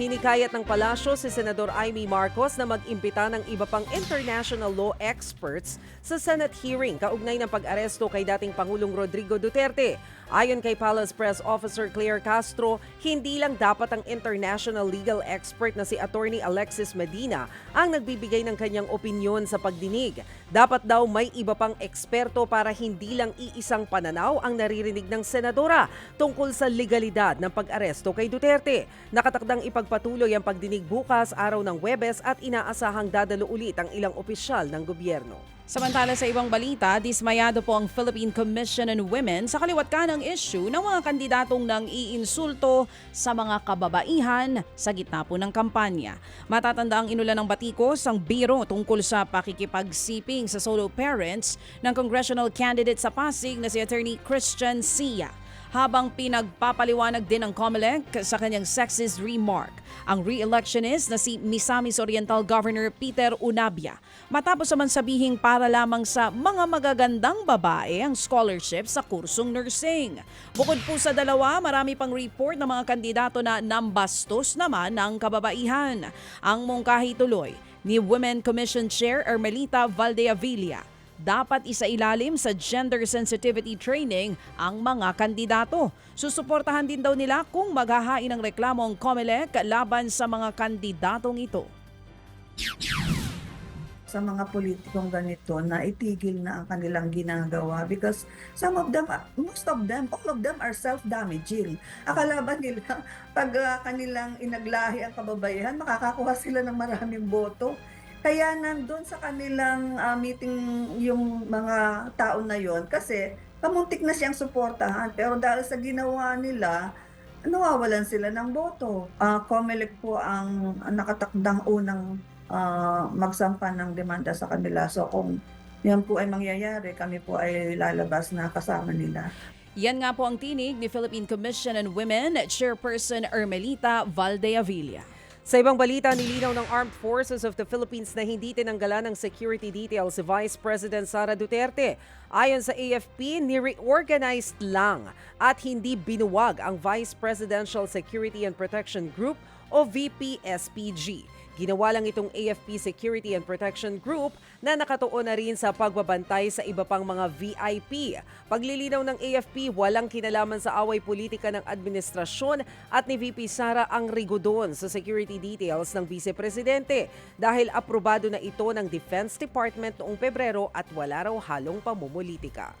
Hinikayat ng palasyo si Senador Amy Marcos na mag-imbita ng iba pang international law experts sa Senate hearing kaugnay ng pag-aresto kay dating Pangulong Rodrigo Duterte. Ayon kay Palace Press Officer Claire Castro, hindi lang dapat ang international legal expert na si Attorney Alexis Medina ang nagbibigay ng kanyang opinyon sa pagdinig. Dapat daw may iba pang eksperto para hindi lang iisang pananaw ang naririnig ng senadora tungkol sa legalidad ng pag-aresto kay Duterte. Nakatakdang ipagpatuloy ang pagdinig bukas araw ng Webes at inaasahang dadalo ulit ang ilang opisyal ng gobyerno. Samantala sa ibang balita, dismayado po ang Philippine Commission on Women sa kaliwat ka ng issue ng mga kandidatong nang iinsulto sa mga kababaihan sa gitna po ng kampanya. Matatanda ang inulan ng batikos ang biro tungkol sa pakikipagsiping sa solo parents ng congressional candidate sa Pasig na si Attorney Christian Sia habang pinagpapaliwanag din ng COMELEC sa kanyang sexist remark. Ang re-electionist na si Misamis Oriental Governor Peter Unabia. Matapos naman sabihing para lamang sa mga magagandang babae ang scholarship sa kursong nursing. Bukod po sa dalawa, marami pang report ng mga kandidato na nambastos naman ng kababaihan. Ang mungkahi tuloy ni Women Commission Chair Ermelita Valdeavilla dapat isailalim sa gender sensitivity training ang mga kandidato. Susuportahan din daw nila kung maghahain ng reklamo ang COMELEC laban sa mga kandidatong ito. sa mga politikong ganito na itigil na ang kanilang ginagawa because some of them, most of them, all of them are self-damaging. Akala ba nila pag ah, kanilang inaglahi ang kababaihan, makakakuha sila ng maraming boto? Kaya nandun sa kanilang ah, meeting yung mga tao na yon kasi pamuntik na siyang suportahan pero dahil sa ginawa nila, nawawalan sila ng boto. Uh, COMELEC po ang nakatakdang unang ah, magsampa ng demanda sa kanila. So kung yan po ay mangyayari, kami po ay lalabas na kasama nila. Yan nga po ang tinig ni Philippine Commission on Women Chairperson Ermelita Valdeavilla. Sa ibang balita, nilinaw ng Armed Forces of the Philippines na hindi tinanggalan ng security details si Vice President Sara Duterte. Ayon sa AFP, ni-reorganized lang at hindi binuwag ang Vice Presidential Security and Protection Group o VPSPG. Ginawa lang itong AFP Security and Protection Group na nakatuon na rin sa pagbabantay sa iba pang mga VIP. Paglilinaw ng AFP, walang kinalaman sa away politika ng administrasyon at ni VP Sara ang rigodon sa security details ng Vice Presidente dahil aprobado na ito ng Defense Department noong Pebrero at wala raw halong pamumulitika.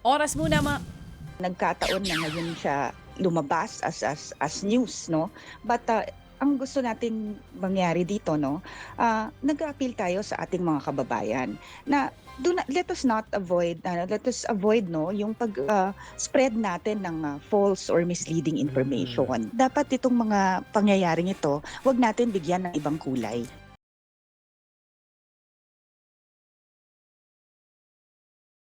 Oras muna ma... nagkataon na ngayon siya lumabas as as as news no but uh, ang gusto nating mangyari dito no uh, nag-appeal tayo sa ating mga kababayan na do not, let us not avoid uh, let us avoid no yung pag uh, spread natin ng uh, false or misleading information. Dapat itong mga pangyayaring ito wag natin bigyan ng ibang kulay